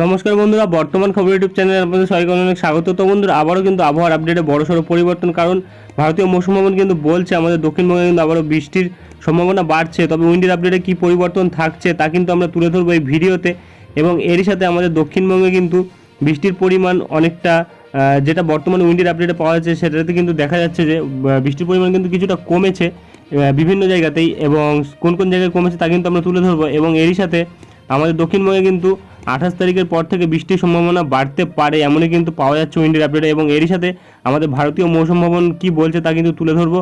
নমস্কার বন্ধুরা, বর্তমান খবর ইউটিউব চ্যানেলে আপনাদের সবাইকে অনেক স্বাগত। তো বন্ধুরা, আবারও কিন্তু আবহাওয়ার আপডেটে বড় সড়ো পরিবর্তন, কারণ ভারতীয় মৌসুম ভবন কিন্তু বলছে, আমাদের দক্ষিণবঙ্গে কিন্তু আবারও বৃষ্টির সম্ভাবনা বাড়ছে। তবে উইন্ডের আপডেটে কী পরিবর্তন থাকছে, তা কিন্তু আমরা তুলে ধরবো এই ভিডিওতে। এবং এরই সাথে আমাদের দক্ষিণবঙ্গে কিন্তু বৃষ্টির পরিমাণ অনেকটা যেটা বর্তমানে উইন্ডের আপডেটে পাওয়া যাচ্ছে, সেটাতে কিন্তু দেখা যাচ্ছে যে বৃষ্টির পরিমাণ কিন্তু কিছুটা কমেছে বিভিন্ন জায়গাতেই। এবং কোন কোন জায়গায় কমেছে তা কিন্তু আমরা তুলে ধরবো। এবং এরই সাথে আমাদের দক্ষিণবঙ্গে কিন্তু আঠাশ তারিখের পর থেকে বৃষ্টির সম্ভাবনা বাড়তে পারে, এমনই কিন্তু পাওয়া যাচ্ছে উইন্ডের আপডেটে এবং এরই সাথে আমাদের ভারতীয় মৌসুম ভবন কি বলছে তা কিন্তু তুলে ধরবো।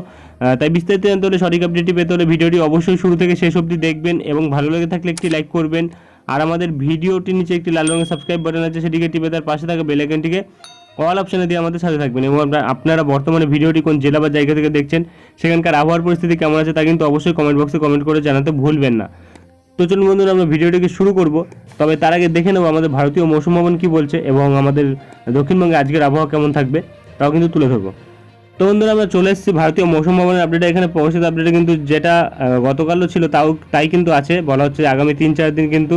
তাই বিস্তারিত জানতে হলে সঠিক আপডেটটি পেতে হলে ভিডিওটি অবশ্যই শুরু থেকে শেষ অবধি দেখবেন এবং ভালো লেগে থাকলে একটি লাইক করবেন। আর আমাদের ভিডিওটির নিচে একটি লাল রঙের সাবস্ক্রাইব বাটন আছে, সেটিকে টিপে তার পাশে থাকা বেল আইকনটিকে অল অপশানে দিয়ে আমাদের সাথে থাকবেন এবং আপনারা বর্তমানে ভিডিওটি কোন জেলা বা জায়গা থেকে দেখছেন, সেখানকার আবহাওয়ার পরিস্থিতি কেমন আছে তা কিন্তু অবশ্যই কমেন্ট বক্সে কমেন্ট করে জানাতে ভুলবেন না। তো চলুন বন্ধুরা, আমরা ভিডিওটিকে শুরু করব। তবে তার আগে দেখে নেব আমাদের ভারতীয় মৌসুম ভবন কী বলছে এবং আমাদের দক্ষিণবঙ্গে আজকের আবহাওয়া কেমন থাকবে, তাও কিন্তু তুলে ধরবো। তো বন্ধুরা, আমরা চলে এসেছি ভারতীয় মৌসুম ভবনের আপডেটে এখানে পৌঁছাতে আপডেটে কিন্তু যেটা গতকালও ছিল তাও তাই কিন্তু আছে। বলা হচ্ছে আগামী তিন চার দিন কিন্তু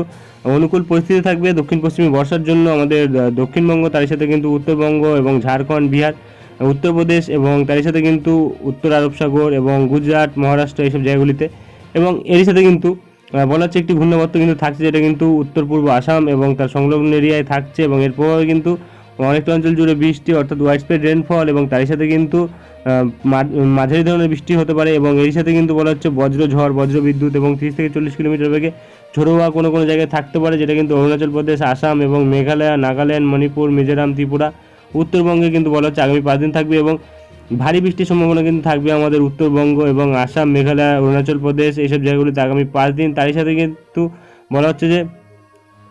অনুকূল পরিস্থিতি থাকবে। দক্ষিণ পশ্চিমী বর্ষার জন্য আমাদের দক্ষিণবঙ্গ তার সাথে কিন্তু উত্তরবঙ্গ এবং ঝাড়খণ্ড, বিহার, উত্তরপ্রদেশ এবং তার সাথে কিন্তু উত্তর আরব সাগর এবং গুজরাট, মহারাষ্ট্র এইসব জায়গাগুলিতে এবং এরই সাথে কিন্তু বলা হচ্ছে একটি ঘূর্ণাবর্ত কিন্তু থাকছে, যেটা কিন্তু উত্তর পূর্ব আসাম এবং তার সংলগ্ন এরিয়ায় থাকছে এবং এর প্রভাবে কিন্তু অনেকটা অঞ্চল জুড়ে বৃষ্টি অর্থাৎ ওয়াইড স্প্রেড রেনফল এবং তার সাথে কিন্তু মাঝারি ধরনের বৃষ্টি হতে পারে এবং এর সাথে কিন্তু বলা হচ্ছে বজ্র ঝড়, বজ্র বিদ্যুৎ এবং তিরিশ থেকে চল্লিশ কিলোমিটার বেগে ঝোড়ো হওয়া কোনো কোনো জায়গায় থাকতে পারে, যেটা কিন্তু অরুণাচল প্রদেশ, আসাম এবং মেঘালয়, নাগাল্যান্ড, মণিপুর, মিজোরাম, ত্রিপুরা, উত্তরবঙ্গে কিন্তু বলা হচ্ছে আগামী পাঁচ দিন থাকবে এবং ভারী বৃষ্টির সম্ভাবনা কিন্তু থাকবে আমাদের উত্তরবঙ্গ এবং আসাম, মেঘালয়, অরুণাচল প্রদেশ এইসব জায়গাগুলিতে আগামী পাঁচ দিন। তারই সাথে কিন্তু বলা হচ্ছে যে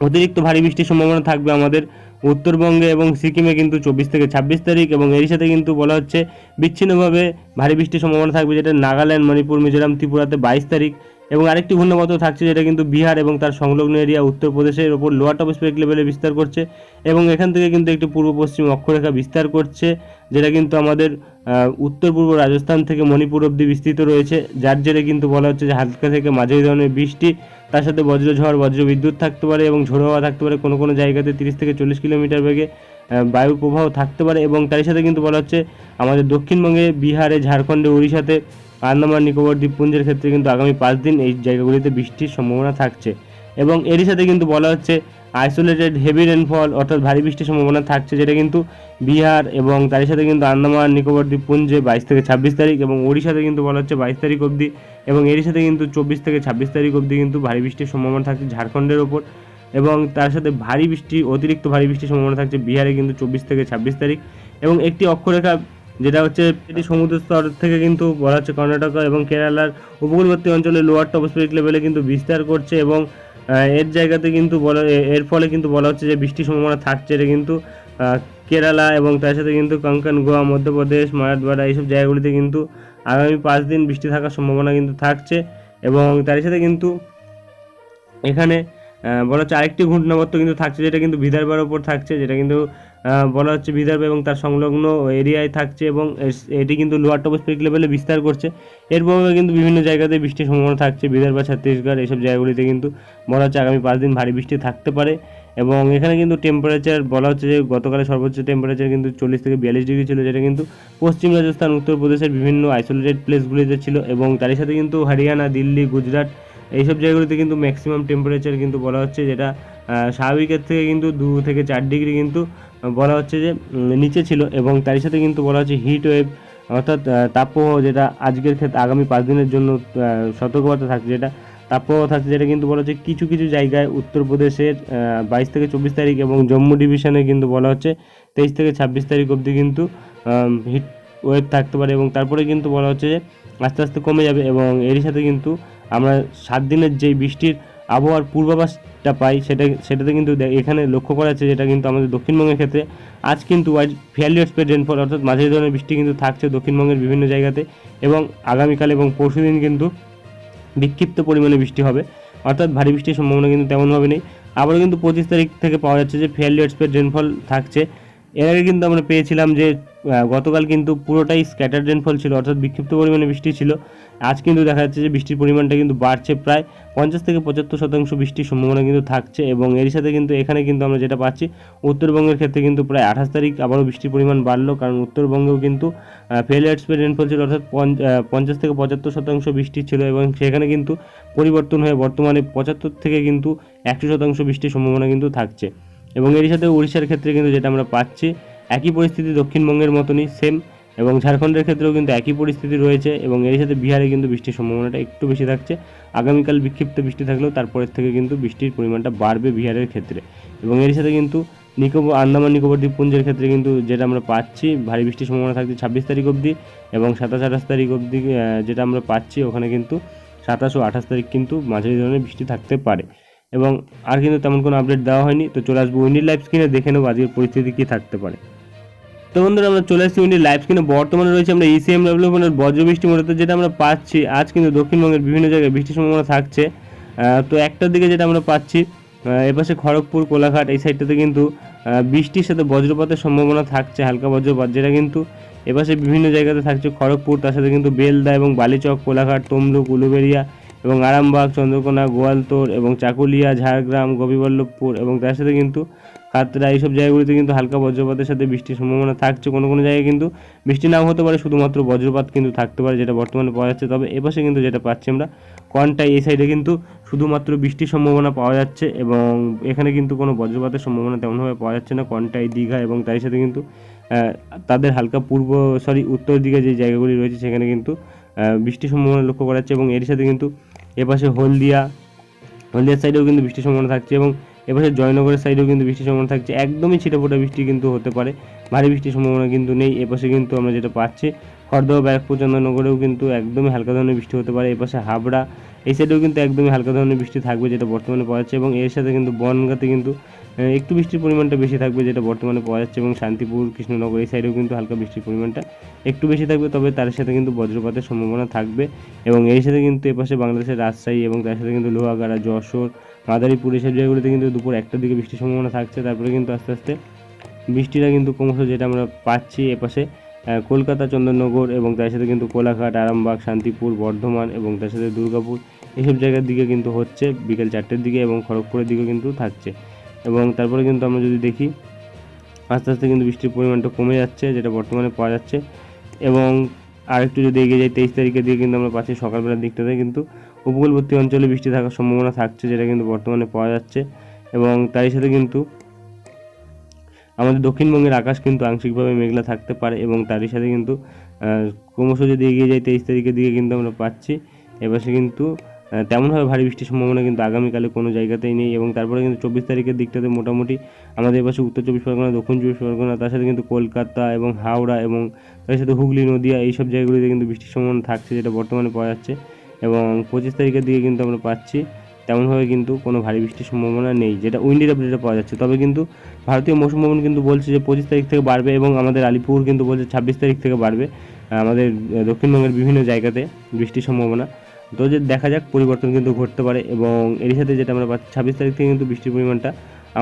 অতিরিক্ত ভারী বৃষ্টির সম্ভাবনা থাকবে আমাদের উত্তরবঙ্গে এবং সিকিমে কিন্তু চব্বিশ থেকে ছাব্বিশ তারিখ এবং এর সাথে কিন্তু বলা হচ্ছে বিচ্ছিন্নভাবে ভারী বৃষ্টির সম্ভাবনা থাকবে যেটা নাগাল্যান্ড, মণিপুর, মিজোরাম, ত্রিপুরাতে বাইশ তারিখ। এবং আরেকটি ঘূর্ণাবর্ত থাকছে যেটা কিন্তু বিহার এবং তার সংলগ্ন এরিয়া উত্তরপ্রদেশের ওপর লোয়ার টপোস্ফিরিক লেভেলে বিস্তার করছে এবং এখান থেকে কিন্তু একটি পূর্ব পশ্চিম অক্ষরেখা বিস্তার করছে যেটা কিন্তু আমাদের উত্তর পূর্ব রাজস্থান থেকে মণিপুর অবধি বিস্তৃত রয়েছে। যার জেরে কিন্তু বলা হচ্ছে যে হালকা থেকে মাঝারি ধরনের বৃষ্টি তার সাথে বজ্রঝড় বজ্র বিদ্যুৎ থাকতে পারে এবং ঝোড়ো হাওয়া থাকতে পারে কোনো কোনো জায়গাতে তিরিশ থেকে চল্লিশ কিলোমিটার বেগে আহ, বায়ু প্রবাহ থাকতে পারে এবং তার সাথে কিন্তু বলা হচ্ছে আমাদের দক্ষিণবঙ্গে বিহারে ঝাড়খণ্ডে উড়িষ্যাতে আন্দামান, নিকোবর দ্বীপপুঞ্জের ক্ষেত্রে কিন্তু আগামী পাঁচ দিন এই জায়গাগুলিতে বৃষ্টির সম্ভাবনা থাকছে। এবং এরই সাথে কিন্তু বলা হচ্ছে আইসোলেটেড হেভি রেনফল অর্থাৎ ভারী বৃষ্টির সম্ভাবনা থাকছে, যেটা কিন্তু বিহার এবং তারই সাথে কিন্তু আন্দামান, নিকোবর দ্বীপপুঞ্জে বাইশ থেকে ছাব্বিশ তারিখ এবং ওড়িশাতে কিন্তু বলা হচ্ছে বাইশ তারিখ অবধি এবং এরই সাথে কিন্তু চব্বিশ থেকে ছাব্বিশ তারিখ অবধি কিন্তু ভারী বৃষ্টির সম্ভাবনা থাকছে ঝাড়খণ্ডের ওপর এবং তার সাথে ভারী বৃষ্টি, অতিরিক্ত ভারী বৃষ্টির সম্ভাবনা থাকছে বিহারে কিন্তু চব্বিশ থেকে ছাব্বিশ তারিখ এবং একটি অক্ষরেখা যেটা হচ্ছে এটি সমুদ্র স্তর থেকে কিন্তু বলা হচ্ছে কর্ণাটক এবং কেরালার উপকূলবর্তী অঞ্চলে লোয়ার টপোস্ফিরিক লেভেলে কিন্তু বিস্তার করছে এবং এর জায়গাতে কিন্তু বলা এর ফলে কিন্তু বলা হচ্ছে যে বৃষ্টির সম্ভাবনা থাকছে। এটা কিন্তু কেরালা এবং তার সাথে কিন্তু কঙ্কন, গোয়া, মধ্যপ্রদেশ মারাঠওয়াড়া এইসব জায়গাগুলিতে কিন্তু আগামী পাঁচ দিন বৃষ্টি থাকার সম্ভাবনা কিন্তু থাকছে এবং তার সাথে কিন্তু এখানে বলা হচ্ছে আরেকটি ঘূর্ণাবর্ত কিন্তু থাকছে যেটা কিন্তু বিদর্ভের ওপর থাকছে, যেটা কিন্তু বলা হচ্ছে বিদর্ভ এবং তার সংলগ্ন এরিয়ায় থাকছে এবং এটি কিন্তু লোয়ার টপোস্ফিরিক লেভেলে বিস্তার করছে। এর প্রভাবে কিন্তু বিভিন্ন জায়গাতে বৃষ্টির সম্ভাবনা থাকছে। বিদর্ভ, ছত্তিশগড় এইসব জায়গাগুলিতে কিন্তু বলা হচ্ছে আগামী পাঁচ দিন ভারী বৃষ্টি থাকতে পারে এবং এখানে কিন্তু টেম্পারেচার বলা হচ্ছে যে গতকালের সর্বোচ্চ টেম্পারেচার কিন্তু চল্লিশ থেকে বিয়াল্লিশ ডিগ্রি ছিল, যেটা কিন্তু পশ্চিম রাজস্থান উত্তরপ্রদেশের বিভিন্ন আইসোলেটেড প্লেসগুলিতে ছিল এবং তারই সাথে কিন্তু হরিয়ানা, দিল্লি, গুজরাট এইসব জায়গাগুলিতে কিন্তু ম্যাক্সিমাম টেম্পারেচার কিন্তু বলা হচ্ছে যেটা স্বাভাবিকের থেকে কিন্তু দু থেকে চার ডিগ্রি কিন্তু বলা হচ্ছে যে নিচে ছিল এবং তারই সাথে কিন্তু বলা হচ্ছে হিট ওয়েভ, অর্থাৎ তাপপ্রবাহ যেটা আজকের ক্ষেত্রে আগামী পাঁচ দিনের জন্য সতর্কবার্তা থাকছে যেটা। তাপপ্রবাহ থাকছে যেটা কিন্তু বলা হচ্ছে কিছু কিছু জায়গায় উত্তরপ্রদেশের বাইশ থেকে চব্বিশ তারিখ এবং জম্মু ডিভিশনে কিন্তু বলা হচ্ছে তেইশ থেকে ছাব্বিশ তারিখ অবধি কিন্তু হিট ওয়েভ থাকতে পারে এবং তারপরে কিন্তু বলা হচ্ছে যে, আস্তে আস্তে কমে যাবে এবং এরই সাথে কিন্তু আমরা সাত দিনের যেই বৃষ্টির আবহাওয়ার পূর্বাভাসটা পাই, সেটা, সেটাতে কিন্তু এখানে লক্ষ্য করা যাচ্ছে যেটা কিন্তু আমাদের দক্ষিণবঙ্গের ক্ষেত্রে আজ কিন্তু ওয়াইড ফেয়ারলি এক্সপেক্ট রেনফল অর্থাৎ মাঝারি ধরনের বৃষ্টি কিন্তু থাকছে দক্ষিণবঙ্গের বিভিন্ন জায়গাতে এবং আগামীকাল এবং পরশুদিন কিন্তু বিক্ষিপ্ত পরিমাণে বৃষ্টি হবে। অর্থাৎ ভারী বৃষ্টির সম্ভাবনা কিন্তু তেমনভাবে নেই। আবারও কিন্তু পঁচিশ তারিখ থেকে পাওয়া যাচ্ছে যে ফেয়ারলি স্প্রেড রেনফল থাকছে। এর আগে কিন্তু আমরা পেয়েছিলাম যে গতকাল কিন্তু পুরোটাই স্ক্যাটার রেনফল ছিল, অর্থাৎ বিক্ষিপ্ত পরিমাণে বৃষ্টি ছিল। আজ কিন্তু দেখা যাচ্ছে যে বৃষ্টির পরিমাণটা কিন্তু বাড়ছে প্রায় পঞ্চাশ থেকে পঁচাত্তর শতাংশ বৃষ্টির সম্ভাবনা কিন্তু থাকছে এবং এর সাথে কিন্তু এখানে কিন্তু আমরা যেটা পাচ্ছি, উত্তরবঙ্গের ক্ষেত্রে কিন্তু প্রায় আঠাশ তারিখ আবারও বৃষ্টির পরিমাণ বাড়লো, কারণ উত্তরবঙ্গেও কিন্তু ফেলিয়ার স্পেড রেনফল ছিল, অর্থাৎ পঞ্চাশ থেকে পঁচাত্তর শতাংশ বৃষ্টি ছিল এবং সেখানে কিন্তু পরিবর্তন হয়ে বর্তমানে পঁচাত্তর থেকে কিন্তু একশো শতাংশ বৃষ্টির সম্ভাবনা কিন্তু থাকছে। এবং এর সাথে উড়িষ্যার ক্ষেত্রে কিন্তু যেটা আমরা পাচ্ছি, একই পরিস্থিতি দক্ষিণবঙ্গের মতনই সেম এবং ঝাড়খণ্ডের ক্ষেত্রেও কিন্তু একই পরিস্থিতি রয়েছে এবং এর সাথে বিহারে কিন্তু বৃষ্টির সম্ভাবনাটা একটু বেশি থাকছে। আগামীকাল বিক্ষিপ্ত বৃষ্টি থাকলেও তারপরের থেকে কিন্তু বৃষ্টির পরিমাণটা বাড়বে বিহারের ক্ষেত্রে। এবং এর সাথে কিন্তু নিকোবর, আন্দামান, নিকোবর দ্বীপপুঞ্জের ক্ষেত্রে কিন্তু যেটা আমরা পাচ্ছি, ভারী বৃষ্টির সম্ভাবনা থাকছে ছাব্বিশ তারিখ অবধি এবং সাতাশ, আঠাশ তারিখ অবধি যেটা আমরা পাচ্ছি, ওখানে কিন্তু সাতাশ ও আঠাশ তারিখ কিন্তু মাঝারি ধরনের বৃষ্টি থাকতে পারে। এবং আর কিন্তু তেমন কোনো আপডেট দেওয়া হয়নি। তো চলে আসব উইন্ডির লাইভ স্ক্রিনে দেখে নেব আজকের পরিস্থিতি কী থাকতে পারে। তো বন্ধুরা, আমরা চলে আসছি উইন্ডির লাইভ স্ক্রিনে বর্তমানে রয়েছে আমরা ইসিএম ডেভেলপমেন্টের বজ্রবৃষ্টি মূলত যেটা আমরা পাচ্ছি। আজ কিন্তু দক্ষিণবঙ্গের বিভিন্ন জায়গায় বৃষ্টির সম্ভাবনা থাকছে। তো একটার দিকে যেটা আমরা পাচ্ছি এপাশে খড়গপুর, কোলাঘাট, এই সাইডটাতে কিন্তু বৃষ্টির সাথে বজ্রপাতের সম্ভাবনা থাকছে, হালকা বজ্রপাত, যেটা কিন্তু এপাশে বিভিন্ন জায়গাতে থাকছে। খড়গপুর, তার সাথে কিন্তু বেলদা এবং বালিচক, কোলাঘাট, তমলুক উলুবেড়িয়া এবং আরামবাগ, চন্দ্রকোনা গোয়ালতোড় এবং চাকুলিয়া, ঝাড়গ্রাম গোপীবল্লভপুর এবং তার সাথে কিন্তু খাতড়া এইসব জায়গাগুলিতে কিন্তু হালকা বজ্রপাতের সাথে বৃষ্টির সম্ভাবনা থাকছে। কোনো কোনো জায়গায় কিন্তু বৃষ্টি নাও হতে পারে, শুধুমাত্র বজ্রপাত কিন্তু থাকতে পারে যেটা বর্তমানে পাওয়া যাচ্ছে। তবে এপাশে কিন্তু যেটা পাচ্ছি আমরা, কনটাই এই সাইডে কিন্তু শুধুমাত্র বৃষ্টির সম্ভাবনা পাওয়া যাচ্ছে এবং এখানে কিন্তু কোনো বজ্রপাতের সম্ভাবনা তেমনভাবে পাওয়া যাচ্ছে না। কনটাই, দীঘা এবং তার সাথে কিন্তু তাদের হালকা পূর্ব, সরি, উত্তর দিকে যে জায়গাগুলি রয়েছে সেখানে কিন্তু বৃষ্টির সম্ভাবনা লক্ষ্য করা যাচ্ছে এবং এর সাথে কিন্তু এপাশে হলদিয়া, হলদিয়ার সাইডেও কিন্তু বৃষ্টির সম্ভাবনা থাকছে এবং এপাশে জয়নগরের সাইডেও কিন্তু বৃষ্টির সম্ভাবনা থাকছে। একদমই ছিটেফোঁটা বৃষ্টি কিন্তু হতে পারে। ভারী বৃষ্টির সম্ভাবনা কিন্তু নেই। এপাশে কিন্তু আমরা যেটা পাচ্ছি, খড়দহ, ব্যারাকপুর চন্দননগরেও কিন্তু একদমই হালকা ধরনের বৃষ্টি হতে পারে। এপাশে হাবড়া এই সাইডেও কিন্তু একদমই হালকা ধরনের বৃষ্টি থাকবে যেটা বর্তমানে পাওয়া যাচ্ছে এবং এর সাথে কিন্তু বনগাঁতে কিন্তু একটু বৃষ্টির পরিমাণটা বেশি থাকবে যেটা বর্তমানে পাওয়া যাচ্ছে এবং শান্তিপুর, কৃষ্ণনগর এই সাইডেও কিন্তু হালকা বৃষ্টির পরিমাণটা একটু বেশি থাকবে, তবে তার সাথে কিন্তু বজ্রপাতের সম্ভাবনা থাকবে এবং এর সাথে কিন্তু এপাশে বাংলাদেশের রাজশাহী এবং তার সাথে কিন্তু লোহাগাড়া, যশোর, মাদারীপুর এসব জায়গাগুলিতে কিন্তু দুপুর একটার দিকে বৃষ্টির সম্ভাবনা থাকছে, তারপরে কিন্তু আস্তে আস্তে বৃষ্টিটা কিন্তু ক্রমশ যেটা আমরা পাচ্ছি এপাশে কলকাতা, চন্দননগর এবং তার সাথে কিন্তু কোলাঘাট, আরামবাগ, শান্তিপুর, বর্ধমান এবং তার সাথে দুর্গাপুর এইসব জায়গার দিকে কিন্তু হচ্ছে, বিকেল চারটের দিকে এবং খড়গপুরের দিকে কিন্তু থাকছে। এবং তারপরে কিন্তু আমরা যদি দেখি, আস্তে আস্তে কিন্তু বৃষ্টির পরিমাণটা কমে যাচ্ছে, যেটা বর্তমানে পাওয়া যাচ্ছে। এবং আরেকটু যদি এগিয়ে যাই, তেইশ তারিখের দিকে কিন্তু আমরা পাচ্ছি সকালবেলার দিকটাতে কিন্তু উপকূলবর্তী অঞ্চলে বৃষ্টি থাকার সম্ভাবনা থাকছে, যেটা কিন্তু বর্তমানে পাওয়া যাচ্ছে। এবং তারই সাথে কিন্তু আমাদের দক্ষিণবঙ্গের আকাশ কিন্তু আংশিকভাবে মেঘলা থাকতে পারে এবং তারই সাথে কিন্তু ক্রমশ যদি এগিয়ে যাই তেইশ তারিখের দিকে কিন্তু আমরা পাচ্ছি। এপাশে কিন্তু তেমনভাবে ভারী বৃষ্টির সম্ভাবনা কিন্তু আগামীকালে কোনো জায়গাতেই নেই এবং তারপরে কিন্তু চব্বিশ তারিখের দিকটাতে মোটামুটি আমাদের এপাশে উত্তর চব্বিশ পরগনা, দক্ষিণ চব্বিশ পরগনা, তার সাথে কিন্তু কলকাতা এবং হাওড়া এবং তার সাথে হুগলি, নদিয়া এইসব জায়গাগুলিতে কিন্তু বৃষ্টির সম্ভাবনা থাকছে যেটা বর্তমানে পাওয়া যাচ্ছে। এবং পঁচিশ তারিখের দিকে কিন্তু আমরা পাচ্ছি। তেমনভাবে কিন্তু কোনো ভারী বৃষ্টির সম্ভাবনা নেই, যেটা উইন্ডি আপডেটে পাওয়া যাচ্ছে। তবে কিন্তু ভারতীয় মৌসুম ভবন কিন্তু বলছে যে পঁচিশ তারিখ থেকে বাড়বে এবং আমাদের আলিপুর কিন্তু বলছে ছাব্বিশ তারিখ থেকে বাড়বে। আমাদের দক্ষিণবঙ্গের বিভিন্ন জায়গাতে বৃষ্টির সম্ভাবনা। তো যে দেখা যাক পরিবর্তন কিন্তু ঘটতে পারে এবং এর সাথে যেটা আমরা পাচ্ছি, ছাব্বিশ তারিখ থেকে কিন্তু বৃষ্টির পরিমাণটা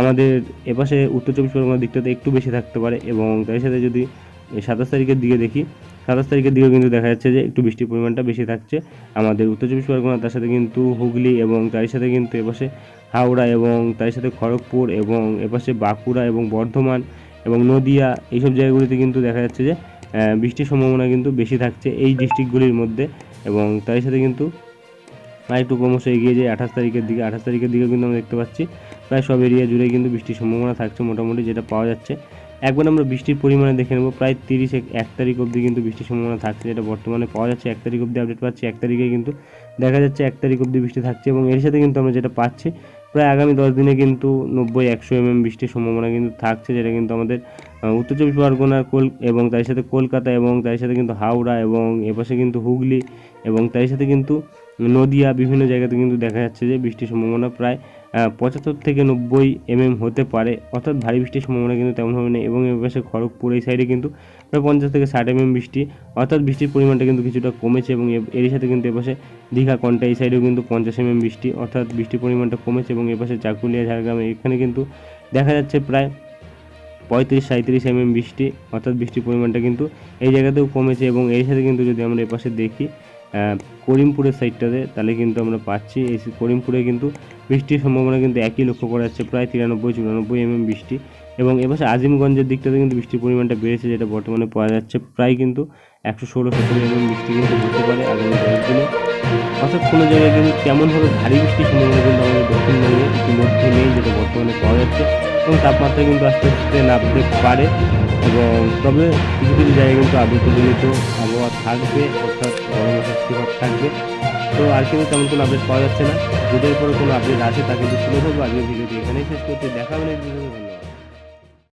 আমাদের এপাশে উত্তর চব্বিশ পরগনার দিকটাতে একটু বেশি থাকতে পারে এবং তার সাথে যদি সাতাশ তারিখের দিকে দেখি সাতাশ তারিখের দিকেও কিন্তু দেখা যাচ্ছে যে একটু বৃষ্টির পরিমাণটা বেশি থাকছে। আমাদের উত্তর চব্বিশ পরগনা, তার সাথে কিন্তু হুগলি এবং তার সাথে কিন্তু এপাশে হাওড়া এবং তার সাথে খড়গপুর এবং এপাশে বাঁকুড়া এবং বর্ধমান এবং নদিয়া, এইসব জায়গাগুলিতে কিন্তু দেখা যাচ্ছে যে বৃষ্টির সম্ভাবনা কিন্তু বেশি থাকছে এই ডিস্ট্রিক্টগুলির মধ্যে এবং তার সাথে কিন্তু আর একটু ক্রমশ এগিয়ে যায় আঠাশ তারিখের দিকে, আঠাশ তারিখের দিকে কিন্তু আমরা দেখতে পাচ্ছি। প্রায় সব এরিয়া জুড়ে কিন্তু বৃষ্টির সম্ভাবনা থাকছে মোটামুটি যেটা পাওয়া যাচ্ছে। একবার আমরা বৃষ্টির পরিমাণে দেখে নেব, প্রায় তিরিশ এক- তারিখ অবধি কিন্তু বৃষ্টির সম্ভাবনা থাকছে যেটা বর্তমানে পাওয়া যাচ্ছে। এক তারিখ অবধি আপডেট পাচ্ছি, এক তারিখে কিন্তু দেখা যাচ্ছে এক তারিখ অবধি বৃষ্টি থাকছে এবং এর সাথে কিন্তু আমরা যেটা পাচ্ছি, প্রায় আগামী দশ দিনে কিন্তু নব্বই, একশো এমএম বৃষ্টির সম্ভাবনা কিন্তু থাকছে যেটা কিন্তু আমাদের উত্তর চব্বিশ পরগনার কোল, এবং তার সাথে কলকাতা এবং তার সাথে কিন্তু হাওড়া এবং এপাশে কিন্তু হুগলি এবং তার সাথে কিন্তু নদিয়া, বিভিন্ন জায়গাতে কিন্তু দেখা যাচ্ছে যে বৃষ্টির সম্ভাবনা প্রায় পঁচাত্তর থেকে নব্বই এমএম হতে পারে। অর্থাৎ ভারী বৃষ্টির সম্ভাবনা কিন্তু তেমন হবে না এবং এপাশে খড়গপুর এই সাইডে কিন্তু প্রায় পঞ্চাশ থেকে ষাট এমএম বৃষ্টি। অর্থাৎ বৃষ্টির পরিমাণটা কিন্তু কিছুটা কমেছে এবং এ- এরই সাথে কিন্তু এপাশে দীঘা, কন্টা এই সাইডেও কিন্তু পঞ্চাশ এমএম বৃষ্টি। অর্থাৎ বৃষ্টির পরিমাণটা কমেছে এবং এপাশে চাকুলিয়া ঝাড়গ্রামে এখানে কিন্তু দেখা যাচ্ছে প্রায় পঁয়ত্রিশ সাঁত্রিশ এমএম বৃষ্টি। অর্থাৎ বৃষ্টির পরিমাণটা কিন্তু এই জায়গাতেও কমেছে এবং এর সাথে কিন্তু যদি আমরা এপাশে দেখি করিমপুরের সাইডটাতে তাহলে কিন্তু আমরা পাচ্ছি। এই করিমপুরে কিন্তু বৃষ্টির সম্ভাবনা কিন্তু একই লক্ষ্য করা যাচ্ছে, প্রায় তিরানব্বই, চুরানব্বই এমএম বৃষ্টি। এবং এপাশে আজিমগঞ্জের দিকটাতে কিন্তু বৃষ্টির পরিমাণটা বেড়েছে, যেটা বর্তমানে পাওয়া যাচ্ছে প্রায় কিন্তু একশো ষোলো সতেরো এমএম বৃষ্টি কিন্তু হতে পারে আগামী অর্থাৎ কোনো জায়গায় কিন্তু তেমনভাবে ভারী বৃষ্টির সম্ভাবনা কিন্তু আমাদের দক্ষিণবঙ্গে ইতিমধ্যে নেই, যেটা বর্তমানে পাওয়া যাচ্ছে। এবং তাপমাত্রা কিন্তু আস্তে আস্তে নামতে পারে। এবং তবে কিছু কিছু জায়গায় কিন্তু আবৃতজনিত আবহাওয়া থাকবে, অর্থাৎ গরম অস্বস্তিকর থাকবে। তো আর কিন্তু তেমন কোনো আপডেট পাওয়া যাচ্ছে না। যদি এরপরে কোনো আপডেট আসে তা কিন্তু শুনে থাকব আজকের ভিডিওটি এখানেই শেষ করতে দেখা হবে